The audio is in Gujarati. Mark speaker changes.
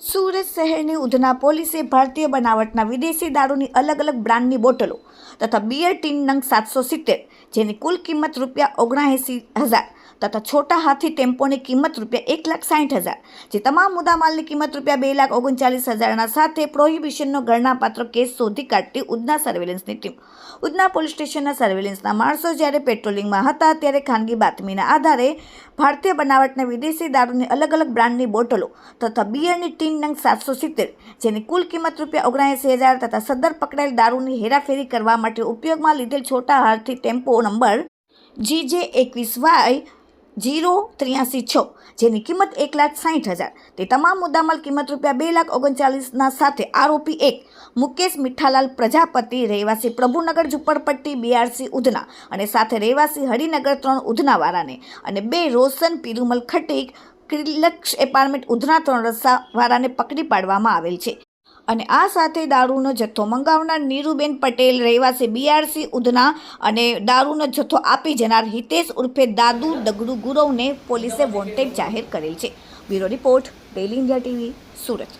Speaker 1: સુરત શહેરની ઉધના પોલીસે ભારતીય બનાવટના વિદેશી દારૂની અલગ અલગ બ્રાન્ડની બોટલો તથા બિયર ટીન નંગ સાતસો સિત્તેર, જેની કુલ કિંમત રૂપિયા ઓગણાએંસી હજાર તથા છોટા હાથી ટેમ્પોની કિંમત રૂપિયા એક લાખ સાઠ હજાર, જે તમામ મુદ્દામાલની કિંમત રૂપિયા બે લાખ ઓગણચાલીસ હજારના સાથે પ્રોહિબિશનનો ગણનાપાત્ર કેસ શોધી કાઢતી ઉધના સર્વેલન્સની ટીમ. ઉધના પોલીસ સ્ટેશનના સર્વેલન્સના માણસો જ્યારે પેટ્રોલિંગમાં હતા ત્યારે ખાનગી બાતમીના આધારે ભારતીય બનાવટના વિદેશી દારૂની અલગ અલગ બ્રાન્ડની બોટલો તથા બિયરની નંગ સાતસો સિત્તેર, જેની કુલ કિંમત રૂપિયા ઓગણસી હજાર તથા સદર પકડાયેલ દારૂની હેરાફેરી કરવા માટે ઉપયોગમાં લીધેલ છોટા હારથી ટેમ્પો નંબર જી જે એકવીસ વાય જીરો ત્ર્યાસી છ, જેની કિંમત એક લાખ સાઠ હજાર. તે તમામ મુદ્દામાલ કિંમત રૂપિયા બે લાખ ઓગણચાલીસના સાથે આરોપી એક, મુકેશ મીઠાલાલ પ્રજાપતિ, રહેવાસી પ્રભુનગર ઝુંપડપટ્ટી બીઆરસી ઉધના અને સાથે રહેવાસી હરિનગર ત્રણ ઉધનાવાળાને અને બે રોશન પિરુમલ ખટીક ક્રિલક્ષ એપાર્ટમેન્ટ ઉધના ત્રણ રસ્તાવાળાને પકડી પાડવામાં આવેલ છે. અને આ સાથે દારૂનો જથ્થો મંગાવનાર નીરુબેન પટેલ, રહેવાસી બીઆરસી ઉધના અને દારૂનો જથ્થો આપી જનાર હિતેશ ઉર્ફે દાદુ દગડુ ગુરવને પોલીસે વોન્ટેડ જાહેર કરેલ છે. Bureau report daily India TV, Surat.